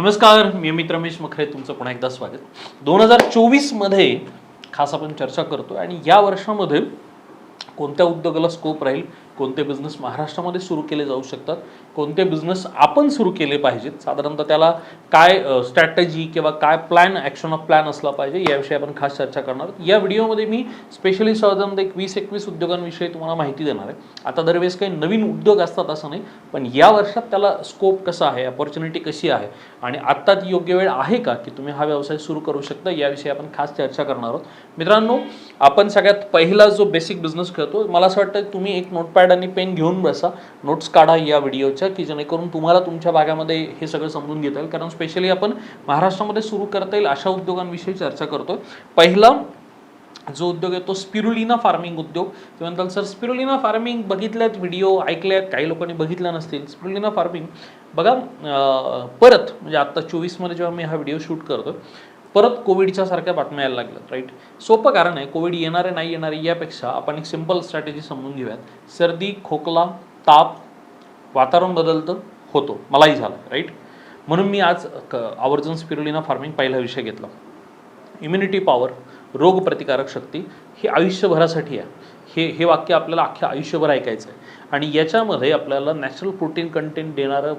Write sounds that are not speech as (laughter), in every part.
नमस्कार मी मित्र रमेश मखरे तुमचं पुन्हा एकदा स्वागत. दोन हजार चोवीसमध्ये खास आपण चर्चा करतो आणि या वर्षामध्ये कोणत्या उद्योगाला स्कोप राहील कोणते बिझनेस महाराष्ट्रामध्ये सुरू केले जाऊ शकतात कोणते बिझनेस आपण सुरू केले पाहिजेत? साधारणतः त्याला काय स्ट्रॅटेजी किंवा काय प्लॅन ॲक्शन ऑफ प्लॅन असला पाहिजे याविषयी आपण खास चर्चा करणार आहोत. या व्हिडिओमध्ये मी स्पेशली साधारणतः एक वीस एकवीस उद्योगांविषयी तुम्हाला माहिती देणार आहे. आता दरवेळेस काही नवीन उद्योग असतात असं नाही पण या वर्षात त्याला स्कोप कसा आहे अपॉर्च्युनिटी कशी आहे आणि आत्ता ती योग्य वेळ आहे का की तुम्ही हा व्यवसाय सुरू करू शकता याविषयी आपण खास चर्चा करणार आहोत. मित्रांनो आपण सगळ्यात पहिला जो बेसिक बिझनेस करतो मला असं वाटतं तुम्ही एक नोटपॅड आणि पेन घेऊन बसा. नोट्स काढा या चर्चा की जेणेकरून तुम्हाला तुमच्या भागामध्ये हे सगळं समजून घेता येईल. कारण स्पेशली आपण महाराष्ट्रामध्ये सुरू करता येईल अशा उद्योगांविषयी चर्चा करतोय. पहिला जो उद्योग आहे तो स्पिरुलिना फार्मिंग उद्योग. ते म्हणताल सर स्पिरुलिना फार्मिंग बघितल्यात व्हिडिओ ऐकल्यात काही लोकांनी बघितल्या नसतील. स्पिरुलिना फार्मिंग बघा परत म्हणजे आत्ता चोवीसमध्ये जेव्हा मी हा व्हिडिओ शूट करतो परत कोविडच्या सारख्या बातम्या यायला लागल्यात राईट सोपं कारण आहे कोविड येणारे नाही येणारे यापेक्षा आपण एक सिंपल स्ट्रॅटेजी समजून घेऊयात. सर्दी खोकला ताप वातावरण बदलतं होतो. मलाही झालं राईट म्हणून मी आज क- आवर्जून स्पिरुलिना फार्मिंग पहिला विषय घेतला. इम्युनिटी पॉवर रोगप्रतिकारक शक्ती ही आयुष्यभरासाठी आहे. हे हे वाक्य आपल्याला अख्ख्या आयुष्यभर ऐकायचं आहे आणि याच्यामध्ये आपल्याला नॅचरल प्रोटीन कंटेंट देणारं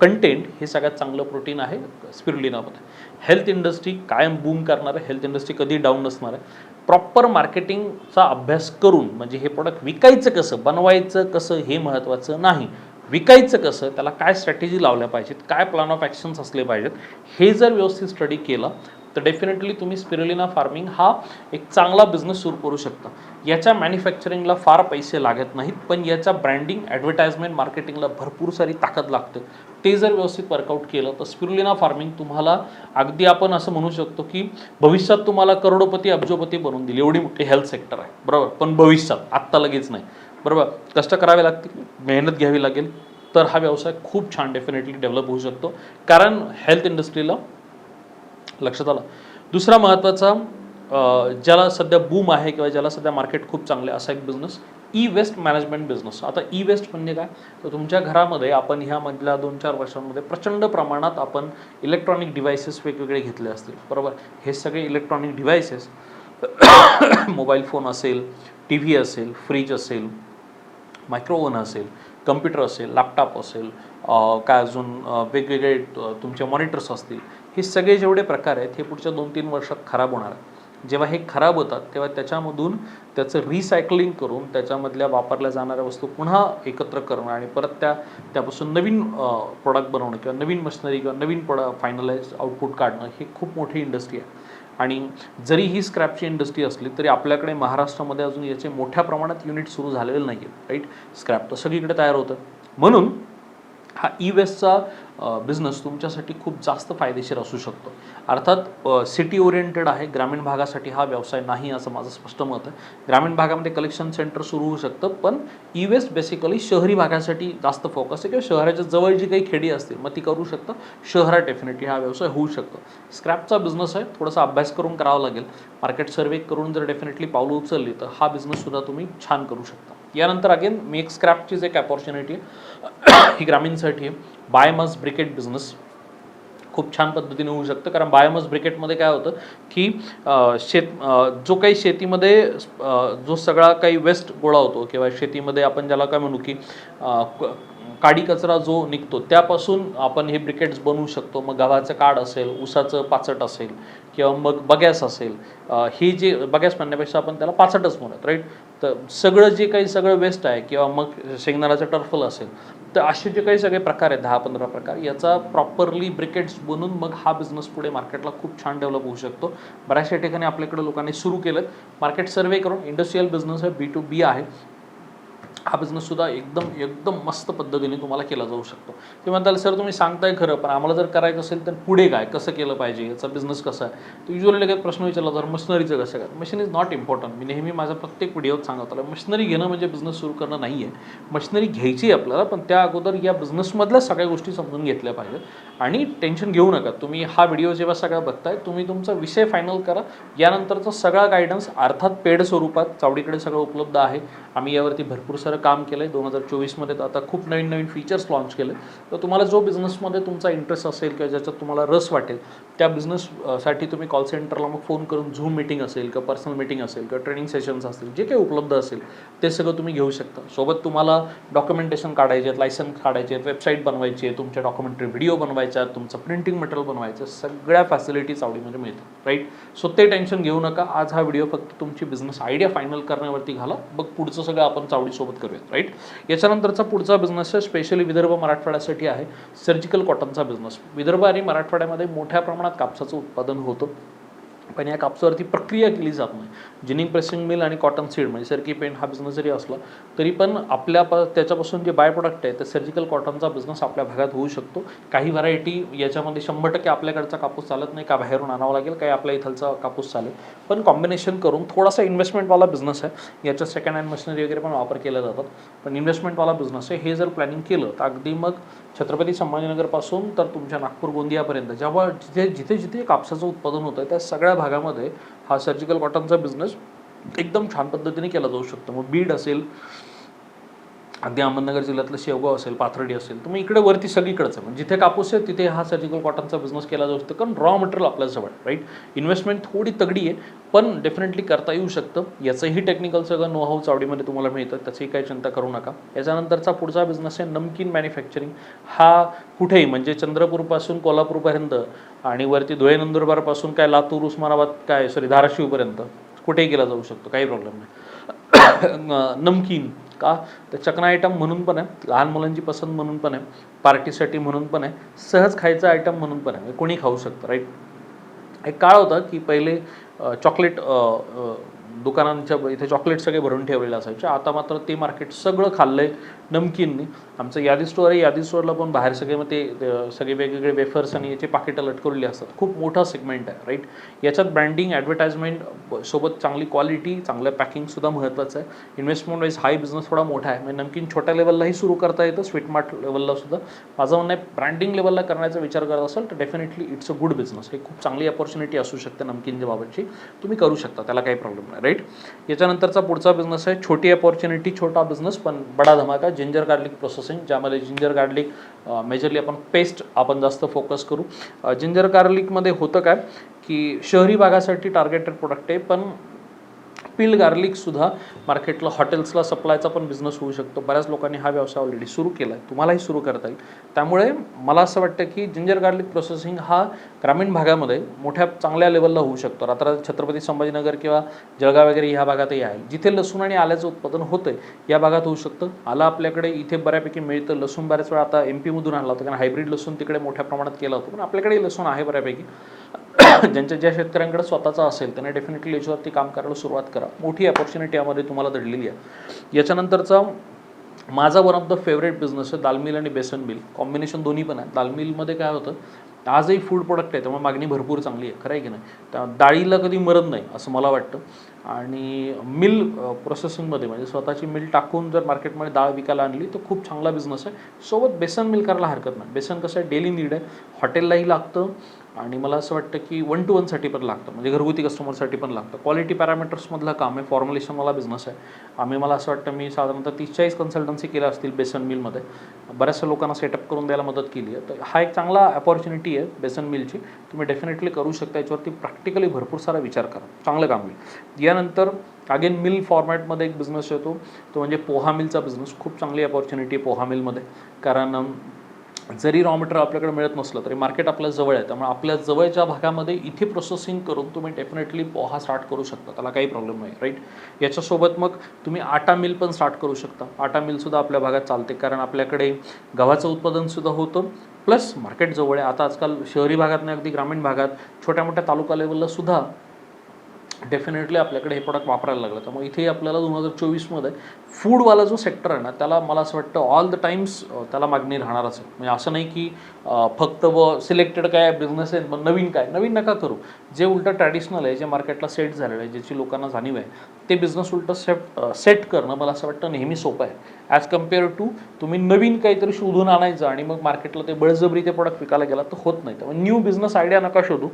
कंटेंट हे सगळ्यात चांगलं प्रोटीन आहे स्पिरुलिनामध्ये हेल्थ इंडस्ट्री कायम बूम करणार आहे हेल्थ इंडस्ट्री कधी डाऊन नसणार. आहे प्रॉपर मार्केटिंगचा अभ्यास करून म्हणजे हे प्रोडक्ट विकायचं कसं बनवायचं कसं हे महत्त्वाचं नाही. विकायचं कसं त्याला काय स्ट्रॅटेजी लावल्या पाहिजेत काय प्लॅन ऑफ ॲक्शन्स असले पाहिजेत हे जर व्यवस्थित स्टडी केलं तर डेफिनेटली तुम्ही स्पिरुलिना फार्मिंग हा एक चांगला बिझनेस सुरू करू शकता. याच्या मॅन्युफॅक्चरिंगला फार पैसे लागत नाहीत पण याच्या ब्रँडिंग ॲडव्हर्टाइजमेंट मार्केटिंगला भरपूर सारी ताकद लागते. ते जर व्यवस्थित वर्कआउट केलं तर स्पिरुलिना फार्मिंग तुम्हाला अगदी आपण असं म्हणू शकतो की भविष्यात तुम्हाला करोडोपती अब्जोपती बनवून दिली एवढी मोठी हेल्थ सेक्टर आहे. बरोबर? पण भविष्यात आत्ता लगेच नाही. बरोबर? कष्ट करावे लागतील मेहनत घ्यावी लागेल. तर हा व्यवसाय खूप छान डेफिनेटली डेव्हलप होऊ शकतो. कारण हेल्थ इंडस्ट्रीला लक्षात आलं. दुसरा महत्त्वाचा ज्याला सध्या बूम आहे किंवा ज्याला सध्या मार्केट खूप चांगलं असा एक business e waste management business आता ई वेस्ट म्हणजे काय? तर तुमच्या घरामध्ये आपण ह्या मधल्या दोन चार वर्षांमध्ये प्रचंड प्रमाणात आपण इलेक्ट्रॉनिक डिव्हायसेस वेगवेगळे घेतले असतील. बरोबर? हे सगळे इलेक्ट्रॉनिक डिव्हायसेस मोबाईल फोन असेल टी व्ही असेल फ्रीज असेल मायक्रोवन असेल कम्प्युटर असेल लॅपटॉप असेल काय अजून वेगवेगळे तुमचे मॉनिटर्स असतील हे सगळे जेवढे प्रकार आहेत हे पुढच्या दोन तीन वर्षात खराब होणार आहे जेव्हा हे खराब होतात तेव्हा त्याच्यामधून त्याचं रिसायकलिंग करून त्याच्यामधल्या वापरल्या जाणाऱ्या वस्तू पुन्हा एकत्र करणं आणि परत त्या त्यापासून नवीन प्रोडक्ट बनवणं किंवा नवीन मशिनरी किंवा नवीन प्रोडक्ट फायनलाइज आउटपुट काढणं ही खूप मोठी इंडस्ट्री आहे. आणि जरी ही स्क्रॅपची इंडस्ट्री असली तरी आपल्याकडे महाराष्ट्रामध्ये अजून याचे मोठ्या प्रमाणात युनिट सुरू झालेले नाही आहेत राईट स्क्रॅप तर सगळीकडे तयार होतं. म्हणून हा ई वेस्टचा बिझनेस तुमच्यासाठी खूप जास्त फायदेशीर असू शकतो. अर्थात सिटी ओरिएंटेड आहे ग्रामीण भागासाठी हा व्यवसाय नाही असं माझं स्पष्ट मत आहे. ग्रामीण भागामध्ये कलेक्शन सेंटर सुरू होऊ शकतं पण ई वेस्ट बेसिकली शहरी भागासाठी जास्त फोकस आहे किंवा शहराच्या जवळ जी काही खेडी असतील मग ती करू शकतं. शहरात डेफिनेटली हा व्यवसाय होऊ शकतो. स्क्रॅपचा बिझनेस आहे थोडासा अभ्यास करून करावा लागेल. मार्केट सर्वे करून जर डेफिनेटली पावलं उचलली तर हा बिझनेससुद्धा तुम्ही छान करू शकता. यानंतर अगेन मी एक स्क्रॅपचीच एक अपॉर्च्युनिटी आहे. (coughs) ही ग्रामीणसाठी आहे. बायमस ब्रिकेट बिझनेस खूप छान पद्धतीने होऊ शकतं. कारण बायोमस ब्रिकेटमध्ये काय होतं की शेत जो काही शेतीमध्ये जो सगळा काही वेस्ट गोळा होतो किंवा शेतीमध्ये आपण ज्याला काय म्हणू की काडी कचरा जो निघतो त्यापासून आपण हे ब्रिकेट्स बनवू शकतो. मग गव्हाचं काड असेल ऊसाचं पाचट असेल किंवा मग बगॅस असेल हे जे बगॅस म्हणण्यापेक्षा आपण त्याला पाचटच म्हणत राईट तर सगळं जे काही सगळं वेस्ट आहे किंवा मग शेंगदाण्याचं टर्फल असेल तर असे जे काही सगळे प्रकार आहेत दहा पंधरा प्रकार याचा प्रॉपरली ब्रिकेट्स बनून मग हा बिझनेस पुढे मार्केटला खूप छान डेव्हलप होऊ शकतो. बऱ्याचशा ठिकाणी आपल्याकडे लोकांनी सुरू केलं मार्केट सर्वे करून इंडस्ट्रीयल बिझनेस आहे बी टू बी आहे. हा बिझनेससुद्धा एकदम एकदम मस्त पद्धतीने तुम्हाला केला जाऊ शकतो. ते म्हणताल सर तुम्ही सांगताय खरं पण आम्हाला जर करायचं असेल तर पुढे काय कसं केलं पाहिजे? याचा बिझनेस कसा आहे? तर युजली लगेच प्रश्न विचारला जर मशिनरीचं कसं काय मशीन इज नॉट इम्पॉर्टंट मी नेहमी माझ्या प्रत्येक व्हिडिओत सांगत आलो मशिनरी घेणं म्हणजे बिझनेस सुरू करणं नाही आहे मशिनरी घ्यायची आहे आपल्याला पण त्या अगोदर या बिझनेसमधल्या सगळ्या गोष्टी समजून घेतल्या पाहिजेत. आणि टेन्शन घेऊ नका. तुम्ही हा व्हिडिओ जेव्हा सगळा बघताय तुम्ही तुमचा विषय फायनल करा. यानंतरचा सगळा गायडन्स अर्थात पेड स्वरूपात चावडीकडे सगळं उपलब्ध आहे. आम्ही यावरती भरपूर सारं काम केलं आहे दोन हजार चोवीसमध्ये तर आता खूप नवीन नवीन फीचर्स लॉन्च केले तर तुम्हाला जो बिझनेसमध्ये तुमचा इंटरेस्ट असेल किंवा ज्याच्यात तुम्हाला रस वाटेल त्या बिझनेससाठी तुम्ही कॉल सेंटरला मग फोन करून झूम मिटिंग असेल किंवा पर्सनल मिटिंग असेल किंवा ट्रेनिंग सेशन्स असतील जे काही उपलब्ध असेल ते सगळं तुम्ही घेऊ शकता. सोबत तुम्हाला डॉक्युमेंटेशन काढायचे आहेत लायसन्स काढायचे आहेत वेबसाईट बनवायची आहे तुमच्या डॉक्युमेंटरी व्हिडिओ बनवायचे आहे तुमचं प्रिंटिंग मटेरियल बनवायचं सगळ्या फॅसिलिटीज आवडीमध्ये मिळतात राईट सो ते टेन्शन घेऊ नका. आज हा व्हिडिओ फक्त तुमची बिझनेस आयडिया फायनल करण्यावरती घाला. बघ पुढचं सगळं आपण चावडीसोबत करूयात राईट याच्यानंतरचा पुढचा बिझनेस स्पेशली विदर्भ मराठवाड्यासाठी आहे सर्जिकल कॉटनचा बिझनेस विदर्भ आणि मराठवाड्यामध्ये मोठ्या प्रमाणात कापसाचं उत्पादन होतं. पण या कापसावरती प्रक्रिया केली जात नाही. जिनिंग प्रेसिंग मिल आणि कॉटन सीड म्हणजे सरकी पेंट हा बिझनेस जरी असला तरी पण आपल्या प त्याच्यापासून जे बाय प्रोडक्ट आहे ते सर्जिकल कॉटनचा बिझनेस आपल्या भागात होऊ शकतो. काही व्हरायटी याच्यामध्ये शंभर टक्के आपल्याकडचा कापूस चालत नाही का बाहेरून आणावा लागेल काही आपल्या इथलचा कापूस चालेल. पण कॉम्बिनेशन करून थोडासा इन्व्हेस्टमेंटवाला बिझनेस आहे. याच्यात सेकंड हँड मशिनरी वगैरे पण वापर केला जातात. पण इन्व्हेस्टमेंटवाला बिझनेस आहे. हे जर प्लॅनिंग केलं तर अगदी मग छत्रपती संभाजीनगरपासून तर तुमच्या नागपूर गोंदियापर्यंत जेव्हा जिथे जिथे जिथे कापसाचं उत्पादन होतं त्या सगळ्या भागामध्ये हा सर्जिकल कॉटनचा बिझनेस एकदम छान पद्धतीने केला जाऊ शकतो. मग बीड असेल अगदी अहमदनगर जिल्ह्यातलं शेवगाव असेल पाथर्डी असेल तुम्ही इकडे वरती सगळीकडचं म्हणजे जिथे कापूस आहे तिथे हा सर्जिकल कॉटनचा बिझनेस केला जाऊ शकतो. कारण रॉ मटेरियल आपल्याजवळ राईट इन्व्हेस्टमेंट थोडी तगडी आहे पण डेफिनेटली करता येऊ शकतं. याचंही टेक्निकल सगळं नो हाऊ चावडीमध्ये तुम्हाला मिळतं त्याचीही काही चिंता करू नका. याच्यानंतरचा पुढचा बिझनेस आहे नमकीन मॅन्युफॅक्चरिंग हा कुठेही म्हणजे चंद्रपूरपासून कोल्हापूरपर्यंत आणि वरती धुळे नंदुरबारपासून काय लातूर उस्मानाबाद काय सॉरी धाराशिवपर्यंत कुठेही केला जाऊ शकतो काही प्रॉब्लेम नाही. (coughs) नमकीन का? तर चकना आयटम म्हणून पण आहे लहान मुलांची पसंत म्हणून पण आहे पार्टीसाठी म्हणून पण आहे सहज खायचा आयटम म्हणून पण आहे. कोणी खाऊ शकतं राईट एक काळ होता की पहिले चॉकलेट दुकानांच्या इथे चॉकलेट सगळे भरून ठेवलेले असायचे. आता मात्र ते मार्केट सगळं खाल्लंय नमकीननी. आमचं यादी स्टोअर आहे. यादी स्टोअरला पण बाहेर सगळे मग ते सगळे वेगवेगळे वेफर्स आणि याचे पाकिटं लटकवलेली असतात. खूप मोठा सेगमेंट आहे राईट याच्यात ब्रँडिंग ॲडव्हर्टाइजमेंट सोबत चांगली क्वालिटी चांगलं पॅकिंगसुद्धा महत्त्वाचं आहे. इन्व्हेस्टमेंट वाईज हाही बिझनेस थोडा मोठा आहे. म्हणजे नमकीन छोट्या लेवललाही सुरू करता येतं स्वीट मार्ट लेवलला सुद्धा. माझं म्हणणं आहे ब्रँडिंग लेवलला करण्याचा विचार करत असाल तर definitely it's a good business हे खूप चांगली अपॉर्च्युनिटी असू शकते नमकीनच्या बाबतची. तुम्ही करू शकता त्याला काही प्रॉब्लेम नाही राईट याच्यानंतरचा पुढचा बिझनेस आहे छोटी अपॉर्च्युनिटी छोटा बिझनेस पण बडा धमाका जिंजर गार्लिक प्रोसेसिंग ज्यामध्ये जिंजर गार्लिक मेजरली आपण पेस्ट आपण जास्त फोकस करू. जिंजर गार्लिकमध्ये होतं काय? की शहरी भागासाठी टार्गेटेड प्रोडक्ट आहे पण पिल गार्लिकसुद्धा मार्केटला हॉटेल्सला सप्लायचा पण बिझनेस होऊ शकतो. बऱ्याच लोकांनी हा व्यवसाय ऑलरेडी सुरू केला आहे तुम्हालाही सुरू करता येईल. त्यामुळे मला असं वाटतं की जिंजर गार्लिक प्रोसेसिंग हा ग्रामीण भागामध्ये मोठ्या चांगल्या लेवलला होऊ शकतो. रात्र छत्रपती संभाजीनगर किंवा जळगाव वगैरे ह्या भागातही आहे. जिथे लसूण आणि आल्याचं उत्पादन होतंय या भागात होऊ शकतं. आलं आपल्याकडे इथे बऱ्यापैकी मिळतं. लसूण बऱ्याच वेळा आता एम पीमधून आणला होता. कारण हायब्रिड लसूण तिकडे मोठ्या प्रमाणात केला होता. पण आपल्याकडे लसूण आहे बऱ्यापैकी. ज्यांच्या ज्या शेतकऱ्यांकडे स्वतःचा असेल त्यांनी डेफिनेटली याच्यावरती काम करायला सुरुवात करा. मोठी अपॉर्च्युनिटी यामध्ये तुम्हाला दडलेली आहे. याच्यानंतरचा माझा one of the favourite business आहे दाल मिल आणि बेसन मिल. कॉम्बिनेशन दोन्ही पण आहे. दाल मिलमध्ये काय होतं आजही फूड प्रोडक्ट आहे त्यामुळे मागणी भरपूर चांगली आहे. खरं आहे की नाही? त्या डाळीला कधी मरत नाही असं मला वाटतं. आणि मिल प्रोसेसिंगमध्ये म्हणजे स्वतःची मिल टाकून जर मार्केटमध्ये डाळ विकायला आणली तर खूप चांगला बिझनेस आहे. सोबत बेसन मिल करायला हरकत नाही. बेसन कसं आहे डेली नीड आहे. हॉटेललाही लागतं. आणि मला असं वाटतं की वन टू वनसाठी पण लागतं. म्हणजे घरगुती कस्टमरसाठी पण लागतं. क्वालिटी पॅरामीटर्समधलं काम आहे. फॉर्म्युलेशनवाला बिझनेस आहे. आम्ही मला असं वाटतं मी साधारणतः तीस चाळीस कन्सल्टन्सी केल्या असतील बेसन मिलमध्ये बऱ्याचशा लोकांना सेटअप करून द्यायला मदत केली आहे. तर हा एक चांगला अपॉर्च्युनिटी आहे बेसन मिलची तुम्ही डेफिनेटली करू शकता. याच्यावरती प्रॅक्टिकली भरपूर सारा विचार करा. चांगलं काम होईल यानंतर अगेन मिल फॉर्मॅटमध्ये एक बिझनेस येतो. तो म्हणजे पोहा मिलचा बिझनेस खूप चांगली अपॉर्च्युनिटी आहे पोहा मिलमध्ये कारण जरी रॉ मटेरियल आपल्याकडे मिळत नसलं तरी मार्केट आपल्या जवळ आहे. त्यामुळे आपल्या जवळच्या भागामध्ये इथे प्रोसेसिंग करून तुम्ही डेफिनेटली पोहा स्टार्ट करू शकता. त्याला काही प्रॉब्लेम नाही राईट याच्यासोबत मग तुम्ही आटा मिल पण स्टार्ट करू शकता. आटा मिलसुद्धा आपल्या भागात चालते. कारण आपल्याकडे गव्हाचं उत्पादनसुद्धा होतं. प्लस मार्केट जवळ आहे. आता आजकाल शहरी भागात नाही अगदी ग्रामीण भागात छोट्या मोठ्या तालुका लेवलला सुद्धा डेफिनेटली आपल्याकडे हे प्रोडक्ट वापरायला लागलं. त्यामुळे इथे आपल्याला दोन हजार चोवीसमध्ये फूडवाला जो सेक्टर आहे ना त्याला मला असं वाटतं ऑल द टाइम्स त्याला मागणी राहणार असेल म्हणजे असं नाही की फक्त व सिलेक्टेड काय बिझनेस आहेत मग नवीन काय? नवीन नका करू. जे उलटं ट्रॅडिशनल आहे जे मार्केटला सेट झालेलं आहे ज्याची लोकांना जाणीव आहे ते बिझनेस उलटं सेट सेट करणं मला असं वाटतं नेहमी सोपं आहे. ॲज कंपेअर टू तुम्ही नवीन काहीतरी शोधून आणायचं आणि मग मार्केटला ते बळजबरी ते प्रोडक्ट विकायला गेला तर होत नाही. त्यामुळे न्यू बिझनेस आयडिया नका शोधू.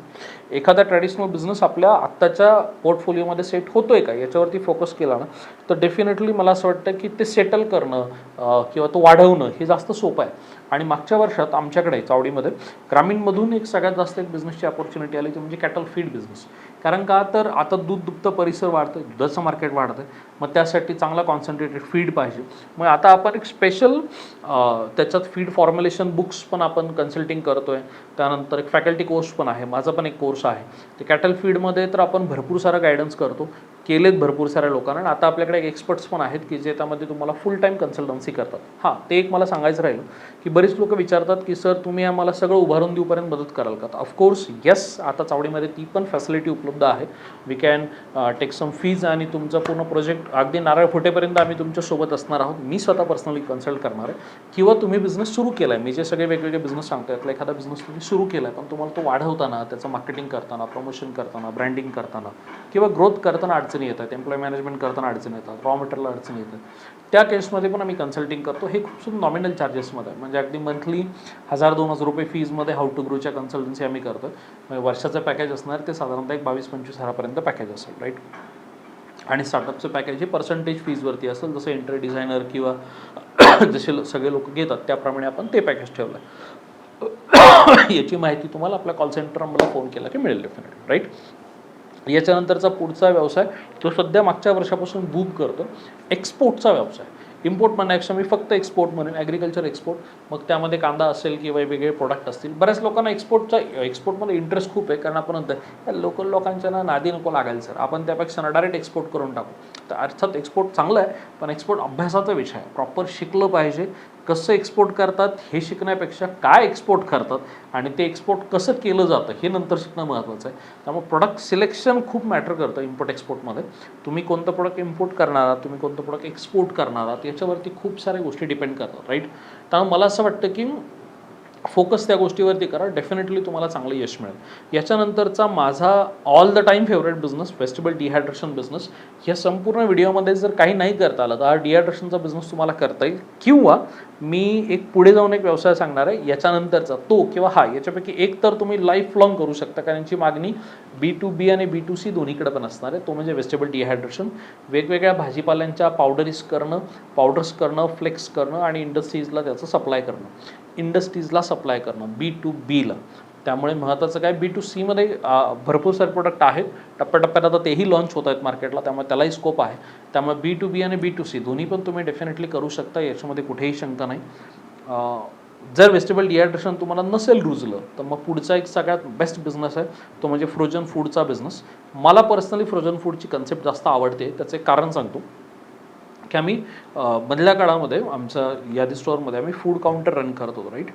एखादा ट्रॅडिशनल बिझनेस आपल्या आत्ताच्या पोर्टफोलिओमध्ये सेट होतो आहे का? याच्यावरती फोकस केला ना तर डेफिनेटली मला असं वाटतं की ते सेटल करणं किंवा तो वाढवणं हे जास्त सोपं आहे. आणि मागच्या वर्षात आमच्याकडे चावडीमध्ये ग्रामीणमधून एक सगळ्यात जास्त एक बिझनेसची अपॉर्च्युनिटी आली ती म्हणजे कॅटल फीड बिझनेस कारण का तर आता दूध दुग्ध परिसर वाढतं दुधाचं मार्केट वाढतं मग त्यासाठी चांगला कॉन्सन्ट्रेटेड फीड पाहिजे. मग आता आपण एक स्पेशल त्याच्यात फीड फॉर्म्युलेशन बुक्स पण आपण कन्सल्टिंग करतो आहे त्यानंतर एक फॅकल्टी कोर्स पण आहे माझा पण एक कोर्स आहे. ते कॅटल फीडमध्ये तर आपण भरपूर सारा गायडन्स करतो. केलेत भरपूर साऱ्या लोकांना. आणि आता आपल्याकडे एक एक्सपर्ट्स पण आहेत की जे त्यामध्ये तुम्हाला फुल टाईम कन्सल्टन्सी करतात. हां ते एक मला सांगायचं राहील की बरीच लोक विचारतात की सर तुम्ही आम्हाला सगळं उभारून देऊपर्यंत मदत कराल का? ऑफकोर्स येस आता चावडीमध्ये ती पण फॅसिलिटी उपलब्ध आहे. We can take some fees आणि तुमचा पूर्ण प्रोजेक्ट अगदी नारळ फुटेपर्यंत आम्ही तुमच्यासोबत असणार आहोत. मी स्वतः पर्सनली कन्सल्ट करणार आहे. किंवा तुम्ही बिझनेस सुरू केला आहे मी जे सगळे वेगवेगळे बिझनेस सांगतो यातला एखादा बिझनेस तुम्ही सुरू केला आहे पण तुम्हाला तो वाढवताना त्याचं मार्केटिंग करताना प्रमोशन करताना ब्रँडिंग करताना किंवा ग्रोथ करताना अडचण येतात एम्प्लॉय मॅनेजमेंट करताना अडचणी येतात रॉ मटेरियल अडचणी येतात. त्या केसमध्ये पण आम्ही कन्सल्टिंग करतो. हे खूप सुद्धा नॉमिनल चार्जेसमध्ये आहे. म्हणजे अगदी मंथली हजार दोन हजार रुपये फीजमध्ये हाऊ टू ग्रोच्या कन्सल्टन्सी आम्ही करतो म्हणजे वर्षाचं पॅकेज असणार ते साधारणतः एक बावीस पंचवीस हजारापर्यंत पॅकेज असेल राईट आणि स्टार्टअपचं पॅकेज हे पर्सेंटेज फीजवरती असेल. जसं एंट्री डिझायनर किंवा (coughs) जसे सगळे लोक घेतात त्याप्रमाणे आपण ते पॅकेज ठेवलं आहे याची माहिती तुम्हाला आपल्या कॉल सेंटरमधला फोन केला की मिळेल डेफिनेटली राईट याच्यानंतरचा पुढचा व्यवसाय तो सध्या मागच्या वर्षापासून बूम करतो. एक्सपोर्टचा व्यवसाय. इम्पोर्ट म्हणण्यापेक्षा मी फक्त एक्सपोर्ट म्हणेन ॲग्रिकल्चर एक्सपोर्ट मग त्यामध्ये कांदा असेल किंवा वेगवेगळे प्रोडक्ट असतील. बऱ्याच लोकांना एक्सपोर्टचा एक्सपोर्टमध्ये इंटरेस्ट खूप आहे. कारण आपण म्हणतो लोकल लोकांच्या ना नादी नको लागायला सर आपण त्यापेक्षा ना डायरेक्ट एक्सपोर्ट करून टाकू. तर अर्थात एक्सपोर्ट चांगलं आहे पण एक्सपोर्ट अभ्यासाचा विषय आहे. प्रॉपर शिकलं पाहिजे. कसं एक्सपोर्ट करतात हे शिकण्यापेक्षा काय एक्सपोर्ट करतात आणि ते एक्सपोर्ट कसं केलं जातं हे नंतर शिकणं महत्त्वाचं आहे. त्यामुळे प्रोडक्ट सिलेक्शन खूप मॅटर करतं इम्पोर्ट एक्सपोर्टमध्ये तुम्ही कोणतं प्रोडक्ट इम्पोर्ट करणार आहात तुम्ही कोणतं प्रोडक्ट एक्सपोर्ट करणार आहात याच्यावरती खूप साऱ्या गोष्टी डिपेंड करतात राईट त्यामुळे मला असं वाटतं की फोकस त्या गोष्टीवरती करा डेफिनेटली तुम्हाला चांगलं यश मिळेल. याच्यानंतरचा माझा all the time favourite business vegetable dehydration business या संपूर्ण व्हिडिओमध्ये जर काही नाही करता आलं तर हा डिहायड्रेशनचा बिझनेस तुम्हाला करता येईल. किंवा मी एक पुढे जाऊन एक व्यवसाय सांगणार आहे याच्यानंतरचा तो किंवा हा याच्यापैकी एक तर तुम्ही लाईफ लॉंग करू शकता कारण याची मागणी बी टू बी आणि बी टू सी दोन्हीकडे पण असणार आहे. तो म्हणजे वेस्टेबल डिहायड्रेशन वेगवेगळ्या भाजीपाल्यांच्या पावडरीज करणं पावडर्स करणं फ्लेक्स करणं आणि इंडस्ट्रीजला त्याचं सप्लाय करणं. इंडस्ट्रीजला सप्लाय करणं बी टू बीला त्यामुळे महत्त्वाचं काय बी टू सीमध्ये भरपूर सारे प्रोडक्ट आहेत. टप्प्याटप्प्यात आता तेही लॉन्च होत आहेत मार्केटला त्यामुळे त्यालाही स्कोप आहे. त्यामुळे बी टू बी आणि बी टू सी दोन्ही पण तुम्ही डेफिनेटली करू शकता याच्यामध्ये कुठेही शंका नाही. जर वेस्टेबल डिहायड्रेशन तुम्हाला नसेल रुजलं तर मग पुढचा एक सगळ्यात बेस्ट बिझनेस आहे. तो म्हणजे फ्रोजन फूडचा बिझनेस मला पर्सनली फ्रोजन फूडची कन्सेप्ट जास्त आवडते त्याचे कारण सांगतो. की आम्ही मधल्या काळामध्ये आमचा यादी स्टोअरमध्ये आम्ही फूड काउंटर रन करत होतो राईट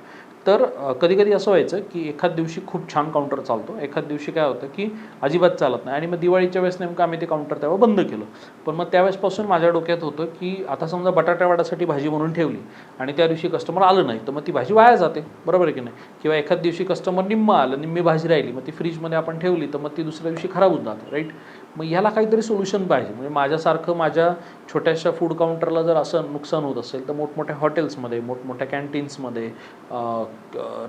तर कधी कधी असं व्हायचं की एखाद दिवशी खूप छान काउंटर चालतो. एखाद दिवशी काय होतं की अजिबात चालत नाही. आणि मग दिवाळीच्या वेळेस नेमकं आम्ही ते काउंटर तेव्हा बंद केलं. पण मग त्यावेळेसपासून माझ्या डोक्यात होतं की आता समजा बटाटावाडासाठी भाजी म्हणून ठेवली आणि त्या दिवशी कस्टमर आलं नाही तर मग ती भाजी वाया जाते. बरोबर आहे की नाही? किंवा एखाद दिवशी कस्टमर निम्म आलं निम्मी भाजी राहिली मग ती फ्रीजमध्ये आपण ठेवली तर मग ती दुसऱ्या दिवशी खराब होऊन जाते राईट मग ह्याला काहीतरी सोल्युशन पाहिजे. म्हणजे माझ्यासारखं माझ्या छोट्याशा फूड काउंटरला जर असं नुकसान होत असेल तर मोठमोठ्या हॉटेल्समध्ये मोठमोठ्या कॅन्टीन्समध्ये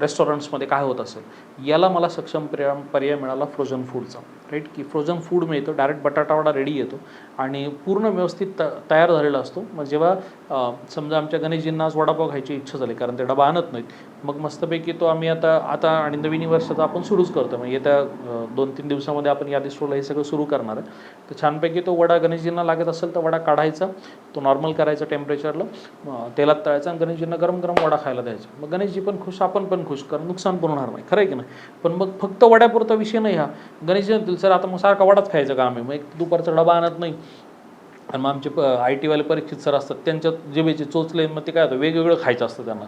रेस्टॉरंट्समध्ये काय होत असेल याला मला सक्षम पर्याय पर्याय मिळाला फ्रोझन फूडचा राईट की फ्रोझन फूड मिळतो डायरेक्ट बटाटावडा रेडी येतो आणि पूर्ण व्यवस्थित त तयार झालेला असतो. मग जेव्हा समजा आमच्या गणेशजींना आज वडापाव खायची इच्छा झाली कारण ते डबा आणत नाहीत मग मस्तपैकी तो आम्ही आता आता आणि नवीन वर्षाचा आपण सुरूच करतो. मग येत्या दोन तीन दिवसामध्ये आपण यादी सोडलं हे सगळं सुरू करणार आहे. तर छानपैकी तो वडा गणेशजींना लागत असेल तर वडा काढायचा. तो नॉर्मल करायचा टेम्परेचरला तेलात तळायचा आणि गणेशजींना गरम गरम वडा खायला द्यायचा. मग गणेशजी पण खुश आपण पण खुश कारण नुकसान पण होणार नाही. खरं आहे की नाही? पण मग फक्त वड्यापुरता विषय नाही हा. गणेशजी सर आता मग सारखा वडाच खायचा का आम्ही? मग एक दुपारचा डबा आणत नाही. आणि मग आमचे प आय टीवाले परीक्षित सर असतात त्यांच्या जिभेचे चोचले मग ते काय होतं वेगवेगळं खायचं असतं त्यांना.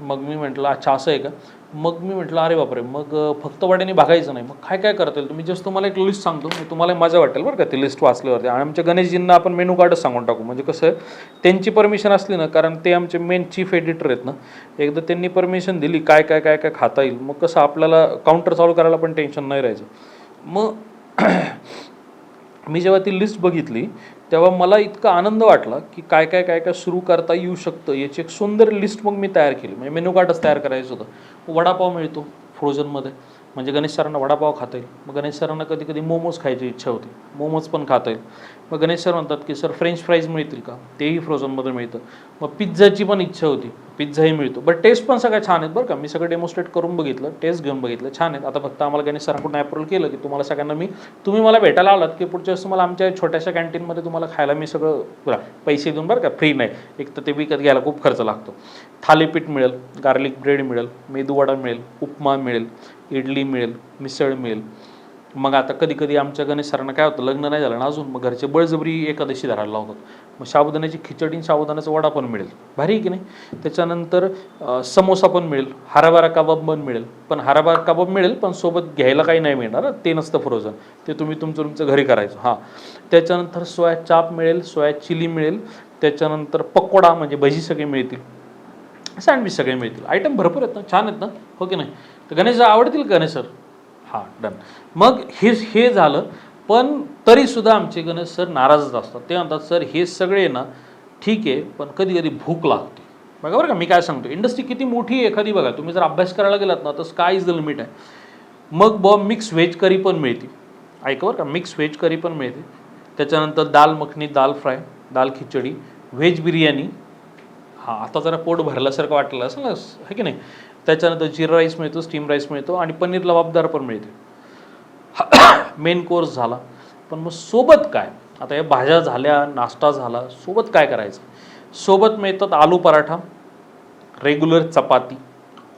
मग मी म्हटलं अच्छा असं आहे का? मग मी म्हटलं अरे बापरे मग फक्त वाट्याने भागायचं नाही. मग काय काय करता येईल? तुम्ही जस्ट तुम्हाला एक लिस्ट सांगतो मी तुम्हाला मजा वाटेल बरं का ती लिस्ट वाचल्यावरती. आणि आमच्या गणेशजींना आपण मेनू कार्डच सांगून टाकू. म्हणजे कसं आहे त्यांची परमिशन असली ना कारण ते आमचे मेन चीफ एडिटर आहेत ना एकदा त्यांनी परमिशन दिली काय काय काय काय खाता येईल? मग कसं आपल्याला काउंटर चालू करायला पण टेन्शन नाही राहायचं. मग मी जेव्हा ती लिस्ट बघितली तेव्हा मला इतका आनंद वाटला की काय काय काय काय सुरू करता येऊ शकतं याची एक सुंदर लिस्ट मग मी तयार केली. म्हणजे मेनू कार्डच तयार करायचं होतं. वडापाव मिळतो फ्रोझनमध्ये. म्हणजे गणेश सरांना वडापाव खाता येईल. मग गणेश सरांना कधी कधी मोमोज खायची इच्छा होती. मोमोज पण खाता येईल. मग गणेश सर म्हणतात की सर फ्रेंच फ्राईज मिळतील का? तेही फ्रोझनमध्ये मिळतं. मग पिझ्झाची पण इच्छा होती. पिझ्झाही मिळतो. बट टेस्ट पण सगळ्या छान आहेत बरं का. मी सगळं डेमॉन्स्ट्रेट करून बघितलं. टेस्ट घेऊन बघितलं. छान आहेत. आता फक्त आम्हाला गणेश सरांकडून अप्रूव्ह केलं की तुम्हाला सगळ्यांना मी तुम्ही मला भेटायला आलात की पुढच्या वेळेस तुम्हाला आमच्या छोट्याशा कॅन्टीनमध्ये तुम्हाला खायला मी सगळं बरं, पैसे देऊन बरं का फ्री नाही. एक तर ते विकत घ्यायला खूप खर्च लागतो. थालीपीठ मिळेल. गार्लिक ब्रेड मिळेल. मेदूवडा मिळेल. उपमा मिळेल. इडली मिळेल मिसळ मिळेल. मग आता कधी कधी आमच्या गणेश सरांना काय होतं लग्न नाही झालं ना अजून मग घरचे बळजबरी एकादशी धरायला लावतात. मग साबुदाण्याची खिचडी आणि साबुदाण्याचा वडा पण मिळेल. भारी आहे की नाही? त्याच्यानंतर समोसा पण मिळेल हराभरा कबाब पण मिळेल. पण हराभरा कबाब मिळेल पण सोबत घ्यायला काही नाही मिळणार ते नसतं फ्रोझन ते तुम्ही तुमचं तुमचं घरी करायचं हां. त्याच्यानंतर सोया चाप मिळेल सोया चिली मिळेल. त्याच्यानंतर पकोडा म्हणजे भजी सगळे मिळतील. सँडविच सगळे मिळतील. आयटम भरपूर आहेत ना छान आहेत ना? हो की नाही? तर गणेश आवडतील गणेश सर? हां डन मग हे हे झालं पण तरीसुद्धा आमचे गणेश सर नाराजच असतात. ते म्हणतात सर हे सगळे ना ठीक आहे पण कधी कधी भूक लागते. बघा बरं का मी काय सांगतो इंडस्ट्री किती मोठी आहे एखादी बघा. तुम्ही जर अभ्यास करायला गेलात ना तर स्काय इज द लिमिट आहे. मग ब मिक्स व्हेज करी पण मिळते. ऐका बरं का मिक्स व्हेज करी पण मिळते. त्याच्यानंतर दाल मखनी दाल फ्राय दाल खिचडी व्हेज बिर्याणी. हां आता जरा पोट भरल्यासारखं वाटलं असं ना है की नाही? त्याच्यानंतर जिरा राईस मिळतो स्टीम राईस मिळतो आणि पनीर लबाबदार पण मिळते. (coughs) मेन कोर्स झाला. पण मग सोबत काय? आता या भाज्या झाल्या नाश्ता झाला सोबत काय करायचं? सोबत मिळतात आलू पराठा रेग्युलर चपाती.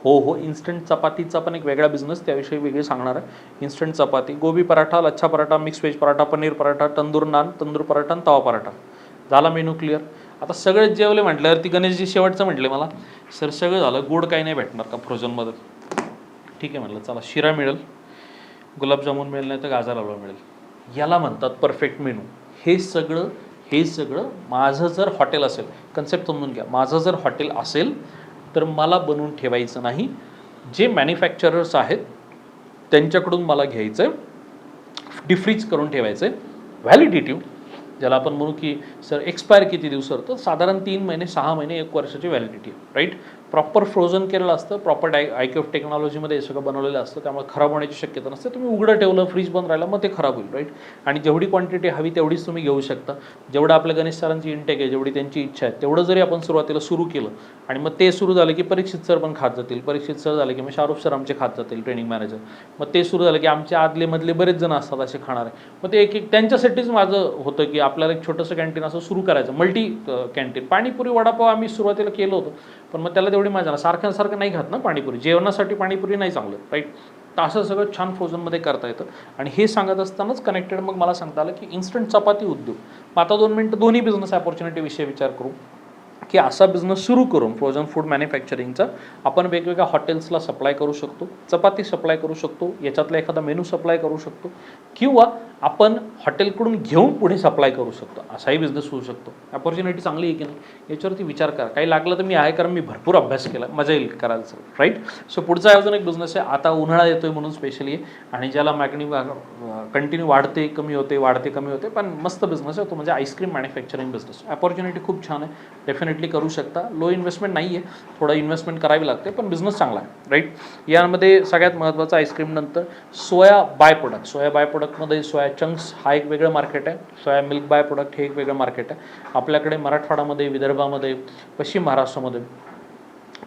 हो हो इन्स्टंट चपातीचा पण एक वेगळा बिझनेस त्याविषयी वेगळी सांगणार आहे. Instant chapati gobi paratha lachha paratha mix veg paratha paneer paratha tandoor naan tandoor paratha आणि तवा पराठा. झाला मेनू क्लिअर आता सगळे जेवले म्हटल्यावर ती गणेशजी शेवटचं म्हटले मला. सर सगळं झालं. गोड काही नाही भेटणार का फ्रोझनमध्ये ठीक आहे म्हटलं चला. शिरा मिळेल. गुलाबजामुन मिळेल नाही तर गाजर हलवा मिळेल. याला म्हणतात परफेक्ट मेनू हे सगळं हे सगळं माझं जर हॉटेल असेल कन्सेप्ट समजून घ्या. माझं जर हॉटेल असेल तर मला बनवून ठेवायचं नाही. जे मॅन्युफॅक्चरर्स आहेत त्यांच्याकडून मला घ्यायचं आहे डिफ्रीज करून ठेवायचं आहे व्हॅलिडिटी ज्याला आपण म्हणू की सर एक्सपायर किती दिवसावर तर साधारण तीन महिने सहा महिने एक वर्षाची व्हॅलिडिटी आहे राईट प्रॉपर फ्रोझन केलेलं असतं प्रॉपर डाय आयक्यूफ टेक्नॉलॉजीमध्ये हे सगळं बनवलेलं असतं त्यामुळे खराब होण्याची शक्यता नसते. तुम्ही उघडं ठेवलं फ्रीज बंद राहिलं मग ते खराब होईल राईट आणि जेवढी क्वांटिटी हवी तेवढीच तुम्ही घेऊ शकता. जेवढं आपल्या गणेश सरांची इंटेक आहे जेवढी त्यांची इच्छा आहे तेवढं जरी आपण सुरुवातीला सुरू केलं आणि मग ते सुरू झालं की परीक्षित सर पण खात जातील परीक्षित सर झाले की मग शाहरुख सर आमचे खात जातील ट्रेनिंग मॅनेजर मग ते सुरू झालं की आमचे आदले मधले बरेच जण असतात असे खाणारे. मग ते एक एक त्यांच्यासाठीच माझं होतं की आपल्याला एक छोटंसं कॅन्टीन असं सुरू करायचं मल्टी कॅन्टीन पाणीपुरी वडापाव आम्ही सुरुवातीला केलं होतं. पण मग त्याला तेवढी मजा ना सारखं नाही खात ना पाणीपुरी. जेवणासाठी पाणीपुरी नाही चांगलं. राईट तर असं सगळं छान फ्रोझनमध्ये करता येतं. आणि हे सांगत असतानाच कनेक्टेड मग मला सांगता आलं की इन्स्टंट चपाती उद्योग. मग आता दोन मिनटं दोन्ही बिझनेस ऑपॉर्च्युनिटीविषयी विचार करू. की असा बिझनेस सुरू करून फ्रोझन फूड मॅन्युफॅक्चरिंगचा आपण वेगवेगळ्या हॉटेल्सला सप्लाय करू शकतो चपाती सप्लाय करू शकतो याच्यातला एखादा मेनू सप्लाय करू शकतो किंवा आपण हॉटेलकडून घेऊन पुढे सप्लाय करू शकतो. असाही बिझनेस होऊ शकतो. ऑपॉर्च्युनिटी चांगली आहे की नाही? याच्यावरती विचार करा. काही लागलं तर मी आहे कारण मी भरपूर अभ्यास केला. मजा येईल करायला सर राईट सो पुढचा अजून एक बिझनेस आहे. आता उन्हाळा येतोय म्हणून स्पेशली आणि ज्याला मॅग्नी कंटिन्यू वाढते कमी होते वाढते कमी होते पण मस्त बिझनेस आहे तो म्हणजे आईस्क्रीम मॅन्युफॅक्चरिंग बिझनेस ऑपॉर्च्युनिटी खूप छान आहे. डेफिनेट डेफिनेटली करू शकता. लो इन्व्हेस्टमेंट नाही आहे थोडं इन्व्हेस्टमेंट करावी लागते पण बिझनेस चांगला आहे राईट यामध्ये सगळ्यात महत्त्वाचं आईस्क्रीम नंतर soya by product soya by प्रोडक्टमध्ये सोया चंक्स हा एक वेगळं मार्केट आहे. सोया मिल्क बाय प्रोडक्ट हे एक वेगळं मार्केट आहे. आपल्याकडे मराठवाड्यामध्ये विदर्भामध्ये पश्चिम महाराष्ट्रामध्ये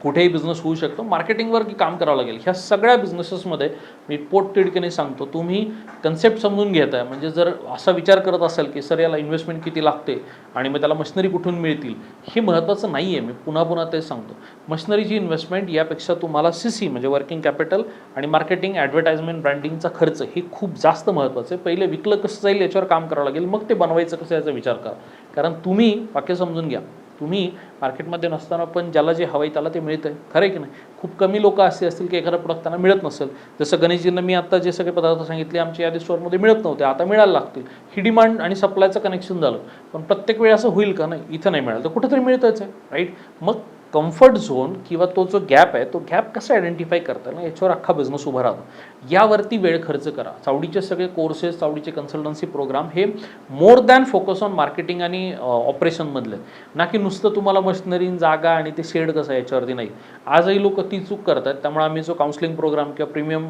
कुठेही बिझनेस होऊ शकतो. मार्केटिंगवर की काम करावं लागेल. ह्या सगळ्या बिझनेसेसमध्ये मी पोटतिडकीने सांगतो तुम्ही कन्सेप्ट समजून घेताय. म्हणजे जर असा विचार करत असाल की सर याला इन्व्हेस्टमेंट किती लागते आणि मग त्याला मशिनरी कुठून मिळतील? हे महत्त्वाचं नाही आहे मी पुन्हा पुन्हा तेच सांगतो. मशिनरीची इन्व्हेस्टमेंट यापेक्षा तुम्हाला सी सी म्हणजे वर्किंग कॅपिटल आणि मार्केटिंग ॲडव्हर्टाइजमेंट ब्रँडिंगचा खर्च हे खूप जास्त महत्त्वाचं आहे. पहिले विकलं कसं जाईल याच्यावर काम करावं लागेल. मग ते बनवायचं कसं याचा विचार करा. कारण तुम्ही वाक्य समजून घ्या. तुम्ही मार्केटमध्ये नसताना पण ज्याला जे हवं आहे त्याला ते मिळतं आहे खरं आहे की नाही? खूप कमी लोक असे असतील की एखादा प्रोडक्ट त्यांना मिळत नसेल. जसं गणेशजींना मी आता जे सगळे पदार्थ सांगितले आमच्या यादी स्टोअरमध्ये मिळत नव्हते. आता मिळायला लागतील. ही डिमांड आणि सप्लायचं कनेक्शन झालं. पण प्रत्येक वेळी असं होईल का? नाही इथं नाही मिळालं. तर कुठेतरी मिळतंच आहे राईट मग कम्फर्ट झोन किंवा तो जो गॅप आहे तो गॅप कसा आयडेंटिफाय करता ना याच्यावर अख्खा बिझनेस उभा राहतो. यावरती वेळ खर्च करा. चावडीचे सगळे कोर्सेस चावडीचे कन्सल्टन्सी प्रोग्राम हे more than focus on marketing आणि ऑपरेशनमधले ना की नुसतं तुम्हाला मशिनरी जागा आणि ते शेड कसं आहे याच्यावरती नाही. आजही लोक ती चूक करतात. त्यामुळे आम्ही जो काउन्सिलिंग प्रोग्राम किंवा प्रीमियम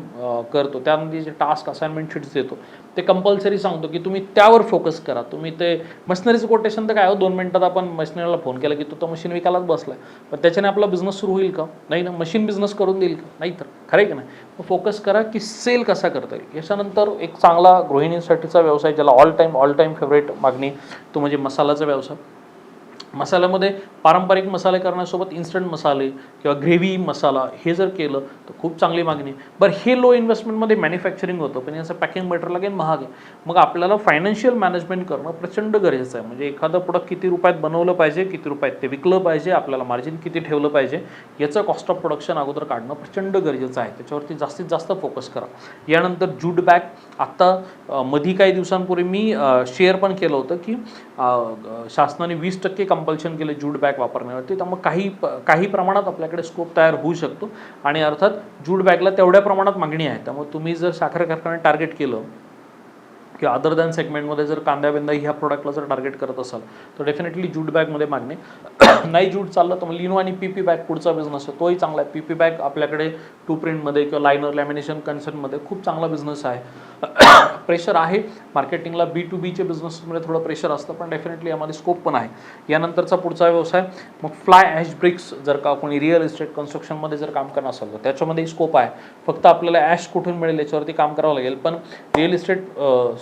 करतो त्यामध्ये जे टास्क असाइनमेंट शीट्स देतो ते कंपल्सरी सांगतो की तुम्ही त्यावर फोकस करा. तुम्ही ते मशिनरीचं कोटेशन तर काय हो? दोन मिनटात आपण मशिनरीला फोन केला की तो तो मशीन विकायलाच बसला पण त्याच्याने आपला बिझनेस सुरू होईल का? नाही ना? मशीन बिझनेस करून देईल का? नाही तर. खरं आहे का नाही? मग फोकस करा की सेल कसा करता येईल. याच्यानंतर एक चांगला गृहिणींसाठीचा व्यवसाय ज्याला all time all time favourite मागणी तो म्हणजे मसालाचा व्यवसाय. मसाल्यामध्ये पारंपरिक मसाले करण्यासोबत इन्स्टंट मसाले किंवा ग्रेव्ही मसाला हे जर केलं तर खूप चांगली मागणी आहे. बरं हे लो इन्व्हेस्टमेंटमध्ये मॅन्युफॅक्चरिंग होतं पण याचं पॅकिंग मटेरियल लागेल महाग आहे. मग आपल्याला फायनान्शियल मॅनेजमेंट करणं प्रचंड गरजेचं आहे. म्हणजे एखादं प्रोडक्ट किती रुपयात बनवलं पाहिजे किती रुपयात ते विकलं पाहिजे आपल्याला मार्जिन किती ठेवलं पाहिजे याचं कॉस्ट ऑफ प्रोडक्शन अगोदर काढणं प्रचंड गरजेचं आहे. त्याच्यावरती जास्तीत जास्त फोकस करा. यानंतर जूट बॅग आत्ता मधी काही दिवसांपूर्वी मी शेअर पण केलं होतं की शासनाने वीस टक्के कंपल्शन केले जूट बॅग वापरण्यावरती तर मग काही काही प्रमाणात आपल्याकडे स्कोप तयार होऊ शकतो. आणि अर्थात जूट बॅगला तेवढ्या प्रमाणात मागणी आहे. त्यामुळे तुम्ही जर साखर कारखान्यात टार्गेट केलं किंवा अदर दॅन सेगमेंटमध्ये जर कांदा बिंदा ह्या प्रोडक्टला जर टार्गेट करत असाल तर डेफिनेटली जूट बॅगमध्ये मागणे. नाही जूट चाललं तर मग लिनो आणि पी पी बॅग पुढचा बिझनेस आहे. तोही चांगला आहे. पी पी बॅग आपल्याकडे टू प्रिंटमध्ये किंवा लायनर लॅमिनेशन कन्सर्नमध्ये खूप चांगला बिझनेस आहे. प्रेशर आहे. मार्केटिंगला बी टू बीचे बिझनेसमध्ये थोडं प्रेशर असतं पण डेफिनेटली यामध्ये स्कोप पण आहे. यानंतरचा पुढचा व्यवसाय मग फ्लाय ॲश ब्रिक्स जर का कोणी रिअल इस्टेट कन्स्ट्रक्शनमध्ये जर काम करणार असेल तर त्याच्यामध्ये स्कोप आहे. फक्त आपल्याला ॲश कुठून मिळेल याच्यावरती काम करावं लागेल पण रिअल इस्टेट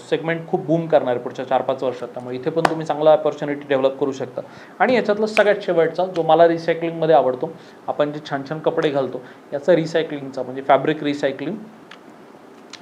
सेगमेंट खूप बूम करणार आहे पुढच्या चार पाच वर्षात. त्यामुळे इथे पण तुम्ही चांगला ऑपॉर्च्युनिटी डेव्हलप करू शकता. आणि याच्यातला सगळ्यात शेवटचा जो मला रिसायकलिंगमध्ये आवडतो आपण जे छान छान कपडे घालतो याचा रिसायकलिंगचा म्हणजे फॅब्रिक रिसायकलिंग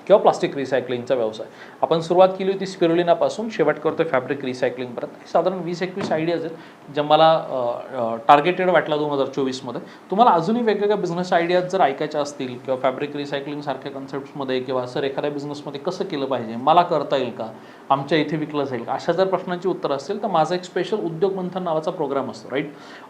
किंवा प्लास्टिक रिसायकलिंगचा व्यवसाय. आपण सुरुवात केली होती स्पिरुलिनापासून शेवट करतो फॅब्रिक रिसायकलिंगपर्यंत साधारण वीस एकवीस आयडियाज आहेत ज्या मला टार्गेटेड वाटला दोन हजार चोवीसमध्ये. तुम्हाला अजूनही वेगवेगळ्या बिझनेस आयडियाज जर ऐकायच्या असतील किंवा फॅब्रिक रिसायकलिंग सारख्या कन्सेप्ट्समध्ये किंवा असं एखाद्या बिझनेसमध्ये कसं केलं पाहिजे मला करता येईल का आमच्या इथे विकलं जाईल का अशा जर प्रश्नांची उत्तर असतील तर माझा एक स्पेशल उद्योग मंथन नावाचा प्रोग्राम असतो राईट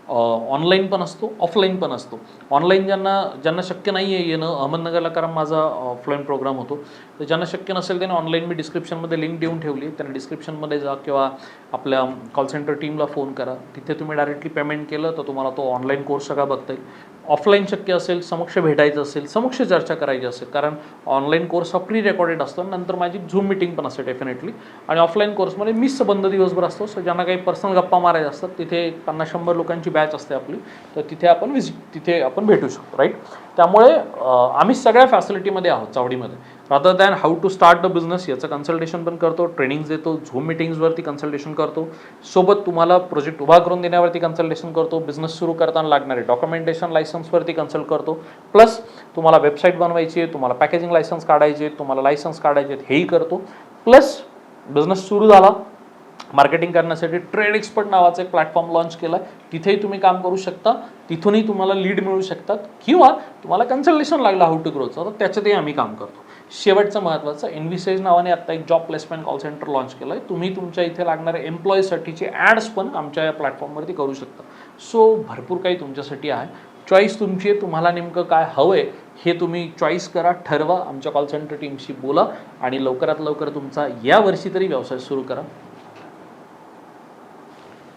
ऑनलाईन पण असतो ऑफलाईन पण असतो. ऑनलाईन ज्यांना ज्यांना शक्य नाही आहे येणं अहमदनगरला कारण माझा ऑफलाईन प्रोग्राम होतो तर ज्यांना शक्य नसेल त्यांनी ऑनलाईन मी डिस्क्रिप्शनमध्ये लिंक देऊन ठेवली. त्यांना डिस्क्रिप्शनमध्ये जा किंवा आपल्या कॉल सेंटर टीमला फोन करा. तिथे तुम्ही डायरेक्टली पेमेंट केलं तर तुम्हाला तो ऑनलाईन कोर्स सगळा बघता येईल. ऑफलाईन शक्य असेल समक्ष भेटायचं असेल समक्ष चर्चा करायची असेल कारण ऑनलाईन कोर्स हा प्री रेकॉर्डेड असतो. नंतर माझी झूम मिटिंग पण असते डेफिनेटली आणि ऑफलाईन कोर्समध्ये मिस बंद दिवसभर असतो. सो ज्यांना काही पर्सनल गप्पा मारायच्या असतात तिथे पन्नास शंभर लोकांची बॅच असते आपली. तर तिथे आपण विजिट तिथे आपण भेटू शकतो राईट त्यामुळे आम्ही सगळ्या फॅसिलिटीमध्ये आहोत चावडीमध्ये. Rather than how to start the business याचं कन्सल्टेशन पण करतो ट्रेनिंग्स देतो झूम मिटिंग्सवरती कन्सल्टेशन करतो. सोबत तुम्हाला प्रोजेक्ट उभा करून देण्यावरती कन्सल्टेशन करतो बिझनेस सुरू करताना लागणारे डॉक्युमेंटेशन लायसन्सवरती कन्सल्ट करतो. प्लस तुम्हाला वेबसाईट बनवायची आहे तुम्हाला पॅकेजिंग लायसन्स काढायचे तुम्हाला लायसन्स काढायचे आहेत, हेही करतो. प्लस बिझनेस सुरू झाला मार्केटिंग करण्यासाठी ट्रेड एक्सपर्ट नावाचा एक प्लॅटफॉर्म लॉन्च केला आहे तिथेही तुम्ही काम करू शकता. तिथूनही तुम्हाला लीड मिळू शकतात. किंवा तुम्हाला कन्सल्टेशन लागलं हाऊ टू ग्रोचं तर त्याच्यातही आम्ही काम करतो. शेवटचं महत्त्वाचं इन्व्हिसेज नावाने आत्ता एक job placement call centre launch केलं आहे तुम्ही तुमच्या इथे लागणाऱ्या एम्प्लॉईजसाठीचे ॲड्स पण आमच्या या प्लॅटफॉर्मवरती करू शकता. सो भरपूर काही तुमच्यासाठी आहे. चॉईस तुमची आहे तुम्हाला नेमकं काय हवं आहे हे तुम्ही चॉईस करा ठरवा आमच्या कॉल सेंटर टीमशी बोला आणि लवकरात लवकर तुमचा या वर्षी तरी व्यवसाय सुरू करा.